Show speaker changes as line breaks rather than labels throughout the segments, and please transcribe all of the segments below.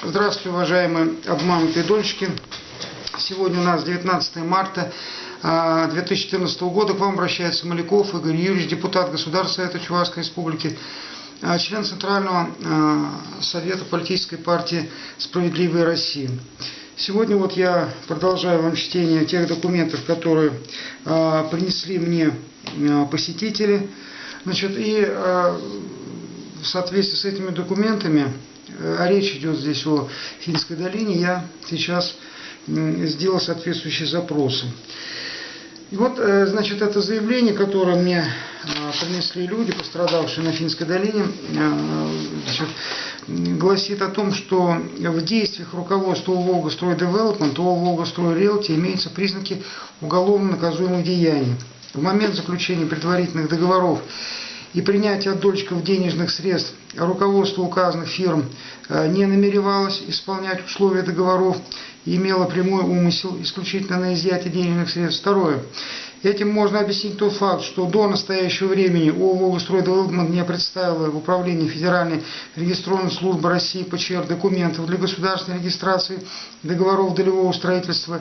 Здравствуйте, уважаемые обманутые дольщики. Сегодня у нас 19 марта а, 2014 года. К вам обращается Маляков Игорь Юрьевич, депутат Государственного Совета Чувашской Республики, а, член Центрального а, Совета политической партии «Справедливая Россия». Сегодня вот я продолжаю вам чтение тех документов, которые принесли мне посетители. Значит, и в соответствии с этими документами а речь идет здесь о Финской долине, я сейчас сделал соответствующие запросы. И вот, э, значит, это заявление, которое мне а, принесли люди, пострадавшие на Финской долине, значит, гласит о том, что в действиях руководства Волгострой Девелопмент, Волгострой Риэлти имеются признаки уголовно наказуемых деяний. В момент заключения предварительных договоров и принятие от дольщиков денежных средств руководство указанных фирм э, не намеревалось исполнять условия договоров и имело прямой умысел исключительно на изъятие денежных средств. Второе. Этим можно объяснить тот факт, что до настоящего времени ООО «Волгостройдевелопмент» не представила в Управлении Федеральной регистрационной службы России ПЧР документов для государственной регистрации договоров долевого строительства.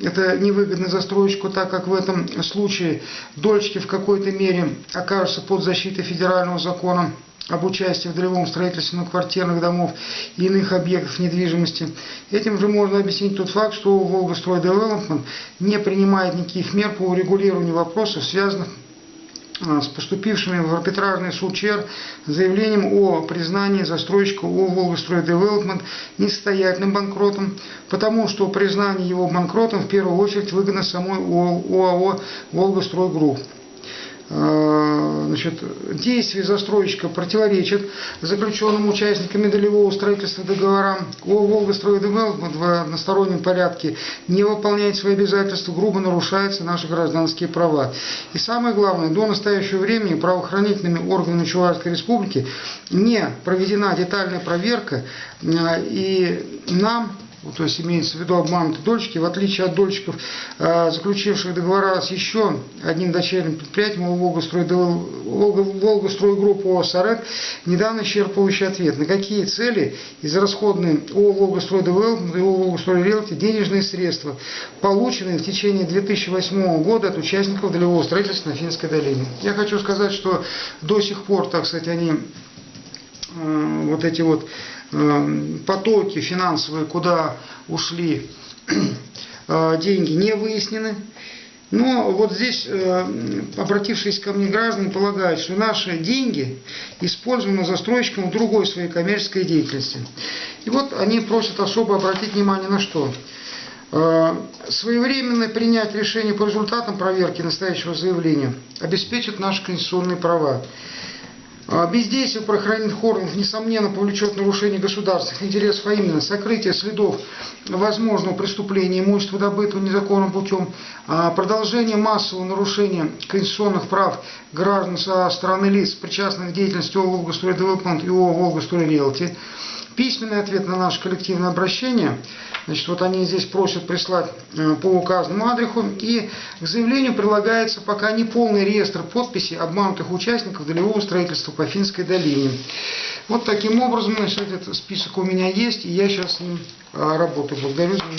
Это невыгодно застройщику, так как в этом случае дольщики в какой-то мере окажутся под защитой федерального закона об участии в долевом строительстве квартирных домов и иных объектов недвижимости. Этим же можно объяснить тот факт, что Волгострой Девелопмент не принимает никаких мер по урегулированию вопросов, связанных с поступившими в арбитражный суд ЧЕР заявлением о признании застройщика ООО «Волгострой Девелопмент» несостоятельным банкротом, потому что признание его банкротом в первую очередь выгодно самой ОАО «Волгострой Групп». Значит, действия застройщика противоречат заключенным участниками долевого строительства договорам. О Волгострой Девелопмент в одностороннем порядке не выполняет свои обязательства, грубо нарушаются наши гражданские права. И самое главное, до настоящего времени правоохранительными органами Чувашской Республики не проведена детальная проверка, а, и нам то есть имеется в виду обманутые дольщики, в отличие от дольщиков, а, заключивших договора с еще одним дочерним предприятием Волгостройгруппу ОСАРЭД, недавно исчерпывающий ответ, на какие цели израсходные ООО «Волгострой Девелопмент» и ООО «Волгострой Риэлти» денежные средства, полученные в течение 2008 года от участников долевого строительства на Финской долине. Я хочу сказать, что до сих пор, так сказать, они Э, вот эти вот э, потоки финансовые, куда ушли э, деньги, не выяснены. Но вот здесь обратившиеся ко мне граждане полагают, что наши деньги использованы застройщиком в другой своей коммерческой деятельности. И вот они просят особо обратить внимание на что? Своевременно принять решение по результатам проверки настоящего заявления обеспечит наши конституционные права. А бездействие правоохранительных органов, несомненно, повлечет нарушение государственных интересов, а именно сокрытие следов возможного преступления имущества, добытого незаконным путем, а продолжение массового нарушения конституционных прав граждан со стороны лиц, причастных к деятельности ООО «Волгострой Девелопмент» и ООО «Волгострой Риэлти», письменный ответ на наше коллективное обращение. Значит, вот они здесь просят прислать э, по указанному адресу. И к заявлению прилагается пока не полный реестр подписей обманутых участников долевого строительства по Финской долине. Вот таким образом, значит, этот список у меня есть, и я сейчас с ним э, работаю. Благодарю за